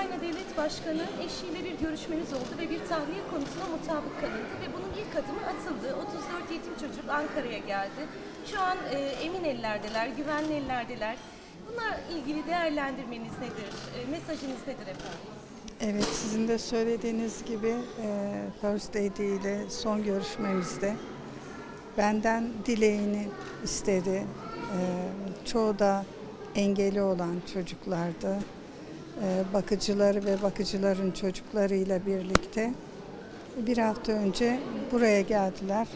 Ukrayna Devlet Başkanı eşiyle bir görüşmeniz oldu ve bir tahliye konusuna mutabık kalındı ve bunun ilk adımı atıldı. 34 yetim çocuk Ankara'ya geldi. Şu an e, emin ellerdeler, güvenli ellerdeler. Bununla ilgili değerlendirmeniz nedir? E, mesajınız nedir efendim? Evet, sizin de söylediğiniz gibi e, First Lady ile son görüşmemizde benden dileğini istedi. E, çoğu da engeli olan çocuklardı. E, bakıcıları ve bakıcıların çocuklarıyla birlikte bir hafta önce buraya geldiler.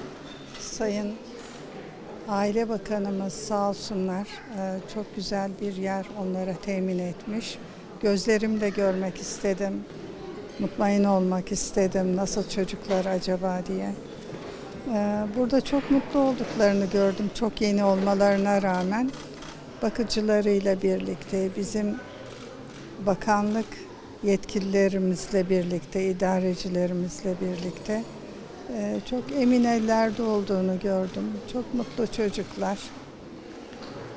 Sayın Aile Bakanımız sağ olsunlar e, çok güzel bir yer onlara temin etmiş. Gözlerimle görmek istedim. Mutmain olmak istedim. Nasıl çocuklar acaba diye. E, Burada çok mutlu olduklarını gördüm. Çok yeni olmalarına rağmen bakıcılarıyla birlikte bizim bakanlık yetkililerimizle birlikte, idarecilerimizle birlikte ee, çok emin ellerde olduğunu gördüm. Çok mutlu çocuklar.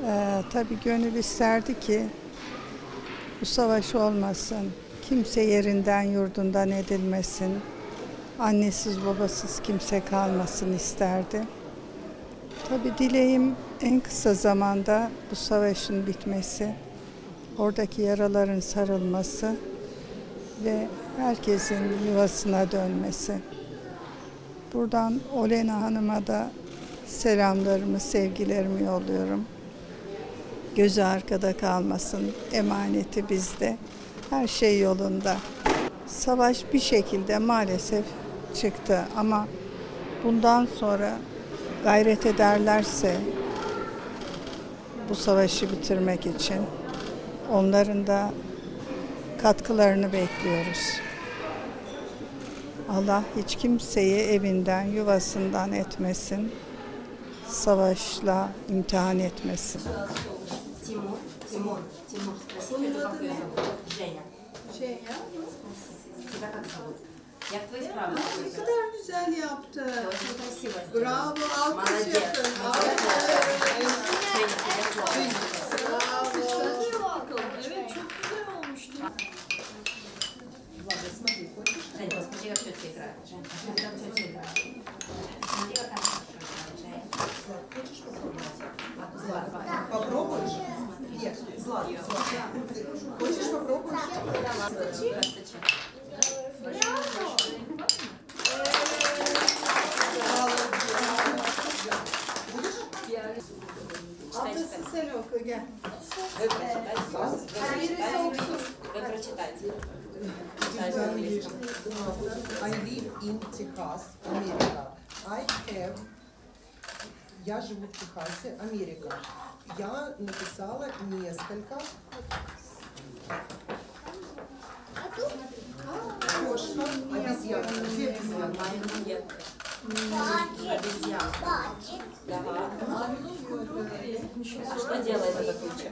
Ee, tabii gönül isterdi ki bu savaş olmasın. Kimse yerinden yurdundan edilmesin. Annesiz babasız kimse kalmasın isterdi. Tabii dileğim en kısa zamanda bu savaşın bitmesi, oradaki yaraların sarılması ve herkesin yuvasına dönmesi. Buradan Olena Hanım'a da selamlarımı, sevgilerimi yolluyorum. Gözü arkada kalmasın, emaneti bizde. Her şey yolunda. Savaş bir şekilde maalesef çıktı ama bundan sonra gayret ederlerse bu savaşı bitirmek için onların da katkılarını bekliyoruz. Allah hiç kimseyi evinden, yuvasından etmesin. Savaşla imtihan etmesin. Тимур. Тимур. Тимур, спроси, как ее зовут? Женя. Şey ya, Тебя как зовут? Як твои справи? ne kadar güzel yaptı. Ты очень красиво сделала. Bravo, alkış Молодец. yapın. Молодец. Смотри, вот тетя играет. Смотри, вот тетя играет. Смотри, вот там Злат, хочешь попробовать? Злат, попробуешь? Нет, Злат, Злат. Хочешь попробовать? Стучи. Читайте. Вы прочитайте. Вы прочитайте. I live in Texas, Америка. I have... Я живу в Техасе, Америка. Я написала несколько... Кошка, обезьянка. Где обезьянка? А что делает эта туча?